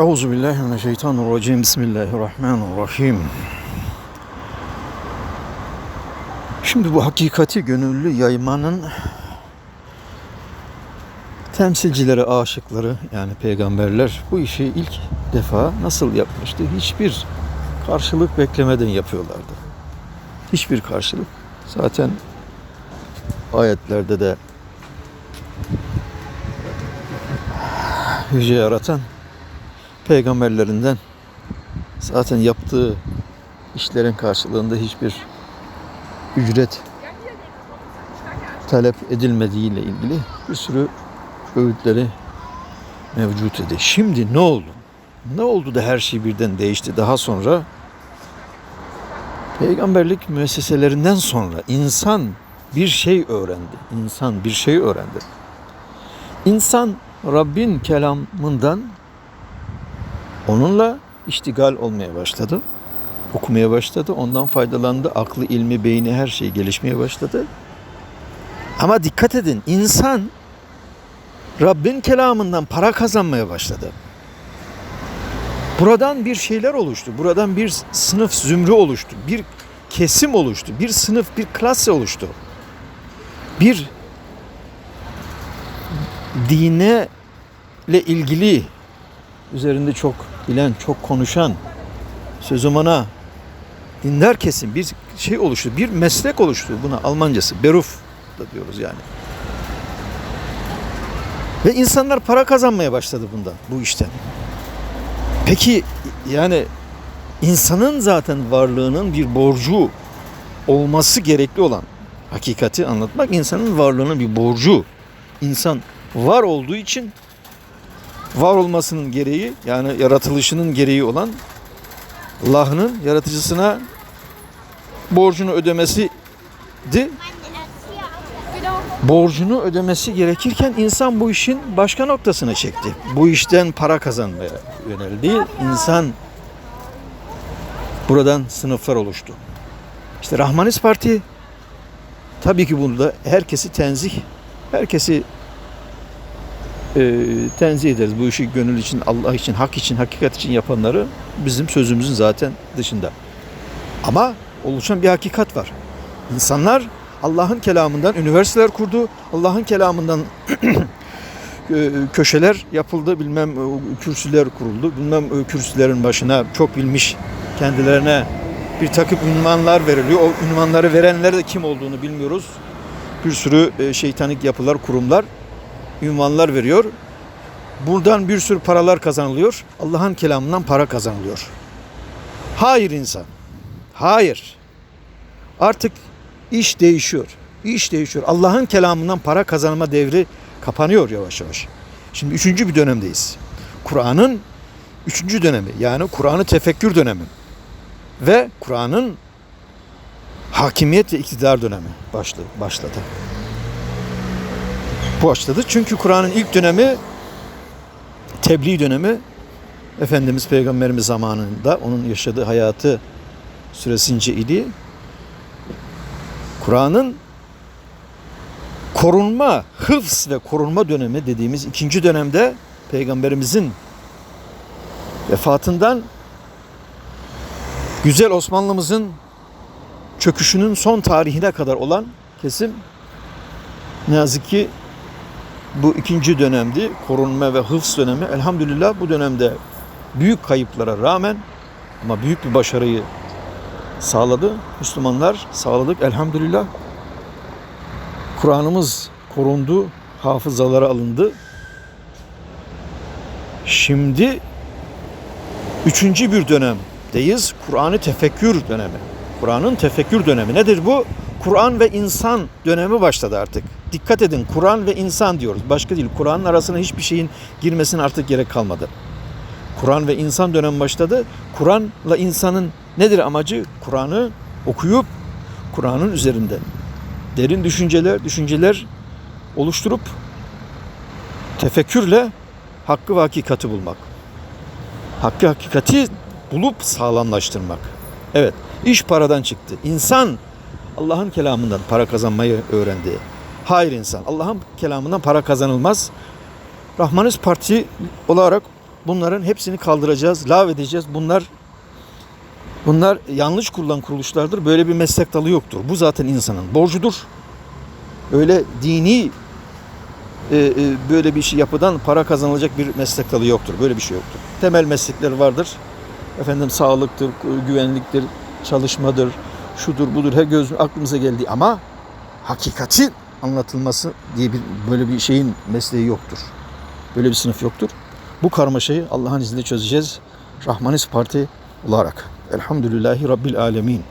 Euzu billahi mineşşeytanirracim. Bismillahirrahmanirrahim. Şimdi bu hakikati gönüllü yaymanın temsilcileri, aşıkları yani peygamberler bu işi ilk defa nasıl yapmıştı? Hiçbir karşılık beklemeden yapıyorlardı. Hiçbir karşılık. Zaten ayetlerde de yüce yaratan peygamberlerinden zaten yaptığı işlerin karşılığında hiçbir ücret talep edilmediğiyle ilgili bir sürü öğütleri mevcut idi. Şimdi ne oldu? Ne oldu da her şey birden değişti? Daha sonra peygamberlik müesseselerinden sonra insan bir şey öğrendi. İnsan bir şey öğrendi. İnsan Rabbin kelamından onunla iştigal olmaya başladı. Okumaya başladı. Ondan faydalandı. Aklı, ilmi, beyni her şey gelişmeye başladı. Ama dikkat edin insan Rabbin kelamından para kazanmaya başladı. Buradan bir şeyler oluştu. Buradan bir sınıf zümrü oluştu. Bir kesim oluştu. Bir sınıf, bir klase oluştu. Bir dine ile ilgili üzerinde çok bilen, çok konuşan, sözüm ona dindar kesim bir şey oluştu. Bir meslek oluştu. Buna Almancası beruf da diyoruz yani. Ve insanlar para kazanmaya başladı bundan, bu işten. Peki yani insanın zaten varlığının bir borcu olması gerekli olan hakikati anlatmak insanın varlığının bir borcu. İnsan var olduğu için var olmasının gereği yani yaratılışının gereği olan Allah'ın yaratıcısına borcunu ödemesi borcunu ödemesi gerekirken insan bu işin başka noktasına çekti. Bu işten para kazanmaya yöneldi. İnsan buradan sınıflar oluştu. İşte Rahmanist Parti tabii ki bunda herkesi tenzih, herkesi e, tenzih ederiz. Bu işi gönül için, Allah için, hak için, hakikat için yapanları bizim sözümüzün zaten dışında. Ama oluşan bir hakikat var. İnsanlar Allah'ın kelamından üniversiteler kurdu. Allah'ın kelamından e, köşeler yapıldı. Bilmem e, kürsüler kuruldu. Bilmem e, kürsülerin başına çok bilmiş kendilerine bir takım ünvanlar veriliyor. O ünvanları verenler de kim olduğunu bilmiyoruz. Bir sürü şeytanik yapılar, kurumlar ünvanlar veriyor. Buradan bir sürü paralar kazanılıyor. Allah'ın kelamından para kazanılıyor. Hayır insan. Hayır. Artık iş değişiyor. İş değişiyor. Allah'ın kelamından para kazanma devri kapanıyor yavaş yavaş. Şimdi üçüncü bir dönemdeyiz. Kur'an'ın üçüncü dönemi. Yani Kur'an'ı tefekkür dönemi. Ve Kur'an'ın hakimiyet ve iktidar dönemi başladı. başladı başladı. Çünkü Kur'an'ın ilk dönemi tebliğ dönemi Efendimiz Peygamberimiz zamanında onun yaşadığı hayatı süresince idi. Kur'an'ın korunma, hıfz ve korunma dönemi dediğimiz ikinci dönemde Peygamberimizin vefatından güzel Osmanlımızın çöküşünün son tarihine kadar olan kesim ne yazık ki bu ikinci dönemdi. Korunma ve hıfz dönemi. Elhamdülillah bu dönemde büyük kayıplara rağmen ama büyük bir başarıyı sağladı. Müslümanlar sağladık elhamdülillah. Kur'an'ımız korundu, hafızalara alındı. Şimdi üçüncü bir dönemdeyiz. Kur'an'ı tefekkür dönemi. Kur'an'ın tefekkür dönemi. Nedir bu? Kur'an ve insan dönemi başladı artık. Dikkat edin Kur'an ve insan diyoruz. Başka değil. Kur'an'ın arasına hiçbir şeyin girmesine artık gerek kalmadı. Kur'an ve insan dönemi başladı. Kur'an'la insanın nedir amacı? Kur'an'ı okuyup Kur'an'ın üzerinde derin düşünceler, düşünceler oluşturup tefekkürle hakkı ve hakikati bulmak. Hakkı hakikati bulup sağlamlaştırmak. Evet, iş paradan çıktı. İnsan Allah'ın kelamından para kazanmayı öğrendi. Hayır insan. Allah'ın kelamından para kazanılmaz. Rahmanist Parti olarak bunların hepsini kaldıracağız, lav edeceğiz. Bunlar bunlar yanlış kurulan kuruluşlardır. Böyle bir meslek dalı yoktur. Bu zaten insanın borcudur. Öyle dini e, e, böyle bir şey yapıdan para kazanılacak bir meslek dalı yoktur. Böyle bir şey yoktur. Temel meslekler vardır. Efendim sağlıktır, güvenliktir, çalışmadır, şudur budur her göz aklımıza geldi ama hakikati anlatılması diye bir böyle bir şeyin mesleği yoktur. Böyle bir sınıf yoktur. Bu karmaşayı Allah'ın izniyle çözeceğiz. Rahmanis Parti olarak. Elhamdülillahi Rabbil Alemin.